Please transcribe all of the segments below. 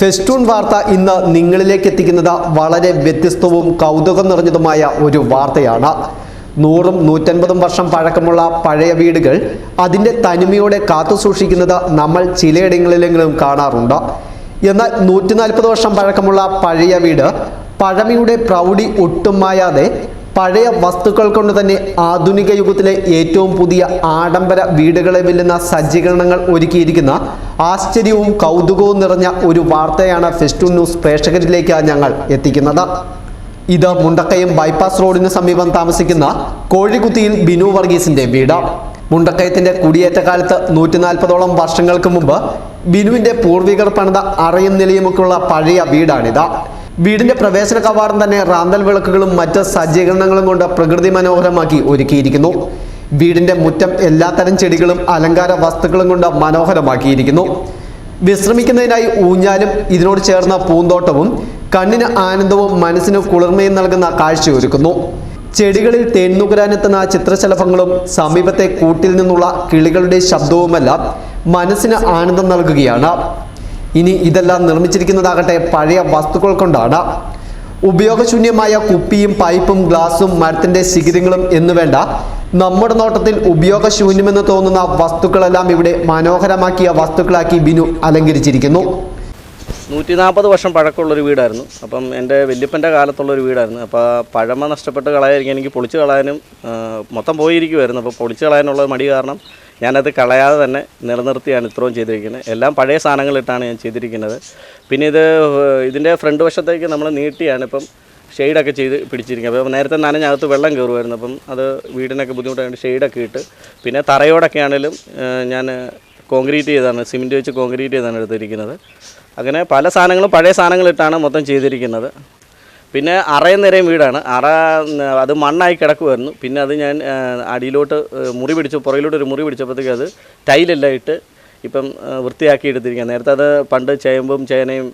Festoon വാർത്ത ഇന്ന് നിങ്ങളിലേക്ക് എത്തിക്കുന്നത് വളരെ വ്യത്യസ്തവും കൗതുകം നിറഞ്ഞതുമായ ഒരു വാർത്തയാണ്. നൂറും നൂറ്റൻപതും വർഷം പഴക്കമുള്ള പഴയ വീടുകൾ അതിന്റെ തനിമയോടെ കാത്തു സൂക്ഷിക്കുന്നത് നമ്മൾ ചിലയിടങ്ങളിലെങ്കിലും കാണാറുണ്ട്. എന്നാൽ നൂറ്റി നാൽപ്പത് വർഷം പഴക്കമുള്ള പഴയ വീട് പഴമയുടെ പ്രൗഢി ഒട്ടും മായാതെ പഴയ വസ്തുക്കൾ കൊണ്ട് തന്നെ ആധുനിക യുഗത്തിലെ ഏറ്റവും പുതിയ ആഡംബര വീടുകളെ വെല്ലുന്ന സജ്ജീകരണങ്ങൾ ഒരുക്കിയിരിക്കുന്ന ആശ്ചര്യവും കൗതുകവും നിറഞ്ഞ ഒരു വാർത്തയാണ് ഫെസ്റ്റു ന്യൂസ് പ്രേക്ഷകരിലേക്ക് ഞങ്ങൾ എത്തിക്കുന്നത്. ഇത് മുണ്ടക്കയം ബൈപ്പാസ് റോഡിന് സമീപം താമസിക്കുന്ന കോഴിക്കുത്തിയിൽ ബിനു വർഗീസിന്റെ വീട്. മുണ്ടക്കയത്തിന്റെ കുടിയേറ്റ കാലത്ത് നൂറ്റി നാൽപ്പതോളം വർഷങ്ങൾക്ക് മുമ്പ് ബിനുവിന്റെ പൂർവികർ പണിത അറയും നിലയുമൊക്കെയുള്ള പഴയ വീടാണിത്. വീടിന്റെ പ്രവേശന കവാടം തന്നെ റാന്തൽ വിളക്കുകളും മറ്റ് സജ്ജീകരണങ്ങളും കൊണ്ട് പ്രകൃതി മനോഹരമാക്കി ഒരുക്കിയിരിക്കുന്നു. വീടിന്റെ മുറ്റം എല്ലാത്തരം ചെടികളും അലങ്കാര വസ്തുക്കളും കൊണ്ട് മനോഹരമാക്കിയിരിക്കുന്നു. വിശ്രമിക്കുന്നതിനായി ഊഞ്ഞാലും ഇതിനോട് ചേർന്ന പൂന്തോട്ടവും കണ്ണിന് ആനന്ദവും മനസ്സിന് കുളിർമയും നൽകുന്ന കാഴ്ചയൊരുക്കുന്നു. ചെടികളിൽ തേൻനുകരാനെത്തുന്ന ചിത്രശലഭങ്ങളും സമീപത്തെ കൂട്ടിൽ നിന്നുള്ള കിളികളുടെ ശബ്ദവുമെല്ലാം മനസ്സിന് ആനന്ദം നൽകുകയാണ്. ഇനി ഇതെല്ലാം നിർമ്മിച്ചിരിക്കുന്നതാകട്ടെ പഴയ വസ്തുക്കൾ കൊണ്ടാണ്. ഉപയോഗശൂന്യമായ കുപ്പിയും പൈപ്പും ഗ്ലാസും മരത്തിന്റെ ശിഖിരങ്ങളും എന്നുവേണ്ട നമ്മുടെ നോട്ടത്തിൽ ഉപയോഗശൂന്യമെന്ന് തോന്നുന്ന വസ്തുക്കളെല്ലാം ഇവിടെ മനോഹരമാക്കിയ വസ്തുക്കളാക്കി ബിനു അലങ്കരിച്ചിരിക്കുന്നു. നൂറ്റി നാൽപ്പത് വർഷം പഴക്കമുള്ളൊരു വീടായിരുന്നു. അപ്പം എന്റെ വല്യപ്പന്റെ കാലത്തുള്ളൊരു വീടായിരുന്നു. അപ്പോൾ പഴമ നഷ്ടപ്പെട്ട് കളയാതിരിക്കാൻ എനിക്ക് പൊളിച്ച് കളയാനും മൊത്തം പോയിരിക്കുമായിരുന്നു അപ്പോൾ പൊളിച്ച് കളയാനുള്ള മടി കാരണം ഞാനത് കളയാതെ തന്നെ നിലനിർത്തിയാണ് ഇത്രയും ചെയ്തിരിക്കുന്നത്. എല്ലാം പഴയ സാധനങ്ങളിട്ടാണ് ഞാൻ ചെയ്തിരിക്കുന്നത്. പിന്നെ ഇത് ഇതിന്റെ ഫ്രണ്ട് വശത്തേക്ക് നമ്മൾ നീട്ടിയാണ് ഇപ്പം ഷെയ്ഡൊക്കെ ചെയ്ത് പിടിച്ചിരിക്കുന്നത്. അപ്പോൾ നേരത്തെ നനഞ്ഞകത്ത് വെള്ളം കയറുമായിരുന്നു. അപ്പം അത് വീടിനൊക്കെ ബുദ്ധിമുട്ടായതുകൊണ്ട് ഷെയ്ഡൊക്കെ ഇട്ട് പിന്നെ തറയോടൊക്കെ ആണെങ്കിലും ഞാൻ കോൺക്രീറ്റ് ചെയ്താണ് സിമെന്റ് വെച്ച് കോൺക്രീറ്റ് ചെയ്താണ് എടുത്തിരിക്കുന്നത്. അങ്ങനെ പല സാധനങ്ങളും പഴയ സാധനങ്ങളിട്ടാണ് മൊത്തം ചെയ്തിരിക്കുന്നത്. പിന്നെ അറയും നിരയും വീടാണ്. അറ അത് മണ്ണായി കിടക്കുമായിരുന്നു പിന്നെ അത് ഞാൻ അടിയിലോട്ട് മുറി പിടിച്ചു പുറകിലോട്ട് ഒരു മുറി പിടിച്ചപ്പോഴത്തേക്ക് അത് ടൈലെല്ലാം ഇട്ട് ഇപ്പം വൃത്തിയാക്കി എടുത്തിരിക്കുകയാണ്. നേരത്തെ അത് പണ്ട് ചേമ്പും ചേനയും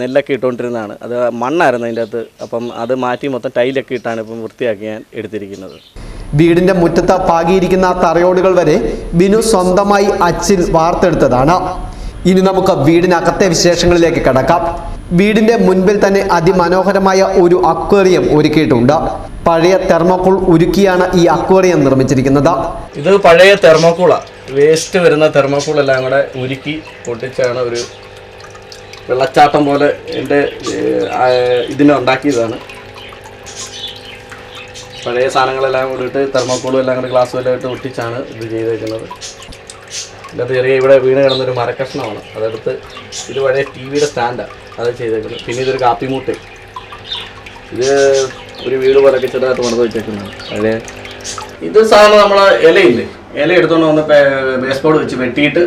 നെല്ലൊക്കെ ഇട്ടുകൊണ്ടിരുന്നതാണ്. അത് മണ്ണായിരുന്നു അതിന്റെ അകത്ത്. അപ്പം അത് മാറ്റി മൊത്തം ടൈലൊക്കെ ഇട്ടാണ് ഇപ്പം വൃത്തിയാക്കി ഞാൻ എടുത്തിരിക്കുന്നത്. വീടിന്റെ മുറ്റത്ത് പാകിയിരിക്കുന്ന തറയോടുകൾ വരെ ബിനു സ്വന്തമായി അച്ചിൽ വാർത്തെടുത്തതാണ്. ഇനി നമുക്ക് വീടിനകത്തെ വിശേഷങ്ങളിലേക്ക് കടക്കാം. വീടിന്റെ മുൻപിൽ തന്നെ അതിമനോഹരമായ ഒരു അക്വേറിയം ഒരുക്കിയിട്ടുണ്ട്. പഴയ തെർമോക്കോൾ ഉരുക്കിയാണ് ഈ അക്വേറിയം നിർമ്മിച്ചിരിക്കുന്നത്. ഇത് പഴയ തെർമോക്കോളാണ് വേസ്റ്റ് വരുന്ന തെർമോക്കോൾ എല്ലാം കൂടെ ഉരുക്കി പൊട്ടിച്ചാണ് ഒരു വെള്ളച്ചാട്ടം പോലെ എന്റെ ഇതിനെ ഉണ്ടാക്കിയതാണ്. പഴയ സാധനങ്ങളെല്ലാം കൂടിയിട്ട് തെർമോക്കോളും എല്ലാം കൂടി ഗ്ലാസ്സും എല്ലാം ഇട്ട് ഒട്ടിച്ചാണ് ഇത് ചെയ്തേക്കുന്നത്. ഇതിന്റെ ചെറിയ ഇവിടെ വീണ് കിടന്നൊരു മരക്കഷ്ണമാണ്. അതെടുത്ത് ഇത് പഴയ ടി വിയുടെ സ്റ്റാൻഡാണ് അത് ചെയ്തേക്കുന്നത്. പിന്നെ ഇതൊരു കാപ്പിമൂട്ട് ഇത് ഒരു വീട് പോലൊക്കെ ചെറുതായിട്ട് പണിത് വെച്ചേക്കുന്നതാണ് അതിൽ ഇത് സാധാരണ നമ്മൾ ഇലയില്ലേ? ഇല എടുത്തുകൊണ്ട് വന്ന് ബേസ്ബോർഡ് വെച്ച് വെട്ടിയിട്ട്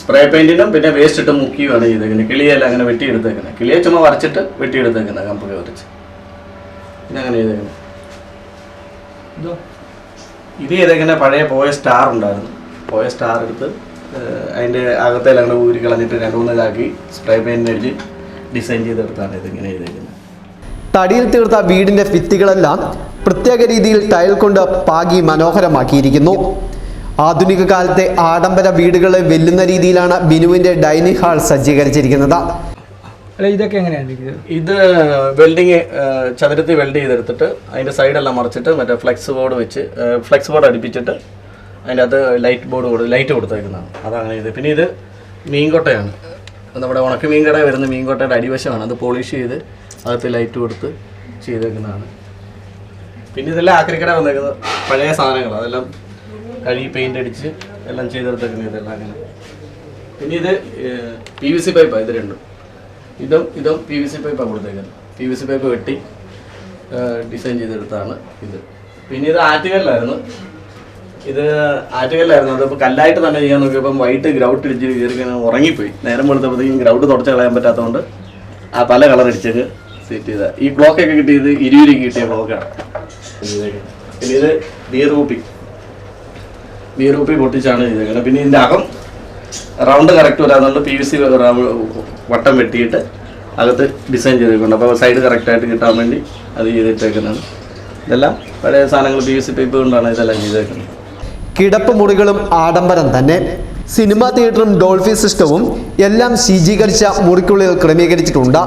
സ്പ്രേ പെയിന്റിനും പിന്നെ വേസ്റ്റ് ഇട്ട് മുക്കിയുമാണ് ചെയ്തേക്കുന്നത്. കിളിയെല്ലാം അങ്ങനെ വെട്ടിയെടുത്തേക്കുന്നത്. കിളിയെ ചുമ വരച്ചിട്ട് വെട്ടിയെടുത്തേക്കുന്നത് കമ്പൊക്കെ വരച്ച് പിന്നെ അങ്ങനെ ചെയ്തേക്കുന്നത്. ഇത് ചെയ്തേക്കുന്ന പഴയ പോയ സ്റ്റാർ ഉണ്ടായിരുന്നു. പോയ സ്റ്റാർ എടുത്ത് അതിന്റെ അകത്തെല്ലാം കൂടെ ഊരി കളഞ്ഞിട്ട് രണ്ട് മൂന്ന് ഇതാക്കി സ്പ്രേ പെയിന്റ് അടിച്ച് ഡിസൈൻ ചെയ്തെടുത്താണ് ഇതിങ്ങനെ എഴുതിയിരിക്കുന്നത്. തടിയിൽ തീർത്ത വീടിന്റെ ഭിത്തികളെല്ലാം പ്രത്യേക രീതിയിൽ ടൈൽ കൊണ്ട് പാകി മനോഹരമാക്കിയിരിക്കുന്നു. ആധുനിക കാലത്തെ ആഡംബര വീടുകളെ വെല്ലുന്ന രീതിയിലാണ് ബിനുവിന്റെ ഡൈനിങ് ഹാൾ സജ്ജീകരിച്ചിരിക്കുന്നത്. അല്ല ഇതൊക്കെ എങ്ങനെയാണ് ഇത്? വെൽഡിങ് ചതുരത്തിൽ വെൽഡ് ചെയ്തെടുത്തിട്ട് അതിന്റെ സൈഡെല്ലാം മറിച്ചിട്ട് മറ്റേ ഫ്ലെക്സ് ബോർഡ് വെച്ച് ഫ്ലെക്സ് ബോർഡ് അടുപ്പിച്ചിട്ട് അതിന്റെ അകത്ത് ലൈറ്റ് ബോർഡ് കൊടു ലൈറ്റ് കൊടുത്തേക്കുന്നതാണ്. അതാണ് ഇത്. പിന്നെ ഇത് മീൻകൊട്ടയാണ്. അത് നമ്മുടെ ഉണക്ക മീൻകട വരുന്ന മീൻകോട്ടയുടെ അടിവശമാണ്. അത് പോളിഷ് ചെയ്ത് അകത്ത് ലൈറ്റ് കൊടുത്ത് ചെയ്തേക്കുന്നതാണ്. പിന്നെ ഇതെല്ലാം ആക്രിക്കട വന്നേക്കുന്നത് പഴയ സാധനങ്ങൾ അതെല്ലാം കഴുകി പെയിന്റ് അടിച്ച് എല്ലാം ചെയ്തെടുത്തേക്കുന്നത് ഇതെല്ലാം അങ്ങനെ. പിന്നെ ഇത് പി വി സി പൈപ്പാണ് ഇത് രണ്ടും. ഇതും ഇതും പി വി സി പൈപ്പാണ് കൊടുത്തേക്കുന്നത്. പി വി സി പൈപ്പ് വെട്ടി ഡിസൈൻ ചെയ്തെടുത്താണ് ഇത്. പിന്നെ ഇത് ആറ്റുകല്ലായിരുന്നു. ഇത് ആറ്റുകല്ലായിരുന്നു. അതിപ്പോൾ കല്ലായിട്ട് തന്നെ ചെയ്യാൻ നോക്കിയപ്പം വൈറ്റ് ഗ്രൗട്ട് ഇടിച്ച് കയറി ഉറങ്ങിപ്പോയി. നേരം വെളുത്തപ്പോഴത്തേക്കും ഗ്രൗട്ട് തുടച്ച് കളയാൻ പറ്റാത്തതുകൊണ്ട് ആ പല കളർ അടിച്ചത് സെറ്റ് ചെയ്ത. ഈ ബ്ലോക്ക് ബ്ലോക്കൊക്കെ കിട്ടിയത് ഇരുപതിലേക്ക് കിട്ടിയ ബ്ലോക്കാണ് പിന്നെ ഇത് ബിയർ കുപ്പി പൊട്ടിച്ചാണ് ചെയ്തേക്കുന്നത് പിന്നെ ഇതിന്റെ അകം റൗണ്ട് കറക്റ്റ് വരാന്നുള്ള പി വി സി വട്ടം വെട്ടിയിട്ട് അകത്ത് ഡിസൈൻ ചെയ്തേക്കുന്നുണ്ട്. അപ്പോൾ സൈഡ് കറക്റ്റായിട്ട് കിട്ടാൻ വേണ്ടി അത് ചെയ്തിട്ടേക്കുന്നതാണ്. ഇതെല്ലാം പഴയ സാധനങ്ങൾ പി വി സി പൈപ്പ് കൊണ്ടാണ് ഇതെല്ലാം ചെയ്തേക്കുന്നത്. കിടപ്പ് മുറികളും ആഡംബരം തന്നെ. സിനിമാ തിയേറ്ററും ഡോൾഫി സിസ്റ്റവും എല്ലാം ശീചീകരിച്ച മുറിക്കുള്ളിൽ ക്രമീകരിച്ചിട്ടുണ്ട്.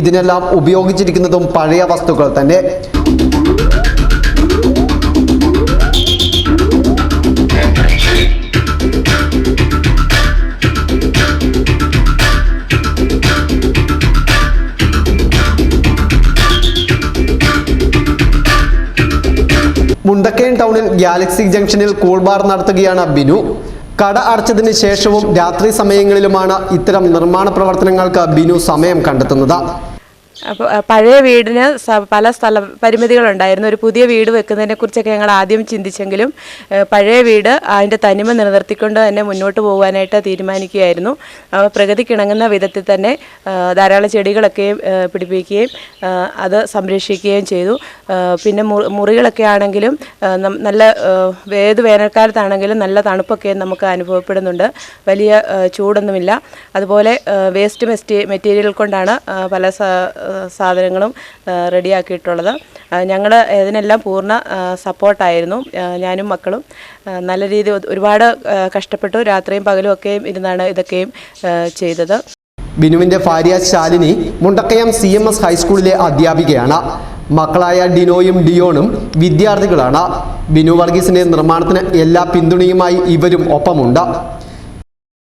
ഇതിനെല്ലാം ഉപയോഗിച്ചിരിക്കുന്നതും പഴയ വസ്തുക്കൾ തന്നെ. മുണ്ടക്കയം ടൗണിൽ ഗാലക്സി ജംഗ്ഷനിൽ കൂൾ ബാർ നടത്തുകയാണ് ബിനു. കട അടച്ചതിന് ശേഷവും രാത്രി സമയങ്ങളിലുമാണ് ഇത്തരം നിർമ്മാണ പ്രവർത്തനങ്ങൾക്ക് ബിനു സമയം കണ്ടെത്തുന്നത്. അപ്പോൾ പഴയ വീടിന് പല സ്ഥല പരിമിതികളുണ്ടായിരുന്നു. ഒരു പുതിയ വീട് വെക്കുന്നതിനെ കുറിച്ചൊക്കെ ഞങ്ങൾ ആദ്യം ചിന്തിച്ചെങ്കിലും പഴയ വീട് അതിന്റെ തനിമ നിലനിർത്തിക്കൊണ്ട് തന്നെ മുന്നോട്ട് പോകാനായിട്ട് തീരുമാനിക്കുകയായിരുന്നു. പ്രകൃതിക്കിണങ്ങുന്ന വിധത്തിൽ തന്നെ ധാരാളം ചെടികളൊക്കെ പിടിപ്പിക്കുകയും അത് സംരക്ഷിക്കുകയും ചെയ്തു. പിന്നെ മുറികളൊക്കെ ആണെങ്കിലും നല്ല ഏത് വേനൽക്കാലത്താണെങ്കിലും നല്ല തണുപ്പൊക്കെ നമുക്ക് അനുഭവപ്പെടുന്നുണ്ട്. വലിയ ചൂടൊന്നുമില്ല. അതുപോലെ വേസ്റ്റ് മെസ്റ്റീരിയൽ കൊണ്ടാണ് പല സാധനങ്ങളും റെഡിയാക്കിയിട്ടുള്ളത്. ഞങ്ങൾ ഇതിനെല്ലാം പൂർണ സപ്പോർട്ടായിരുന്നു. ഞാനും മക്കളും നല്ല രീതിയിൽ ഒരുപാട് കഷ്ടപ്പെട്ടു. രാത്രിയും പകലും ഒക്കെയും ഇരുന്നാണ് ഇതൊക്കെയും ചെയ്തത്. ബിനുവിന്റെ ഭാര്യ Shalini Mundakayam C M S ഹൈസ്കൂളിലെ അധ്യാപികയാണ്. മക്കളായ ഡിനോയും ഡിയോണും വിദ്യാർത്ഥികളാണ്. ബിനു വർഗീസിന്റെ നിർമ്മാണത്തിന് എല്ലാ പിന്തുണയുമായി ഇവരും ഒപ്പമുണ്ട്.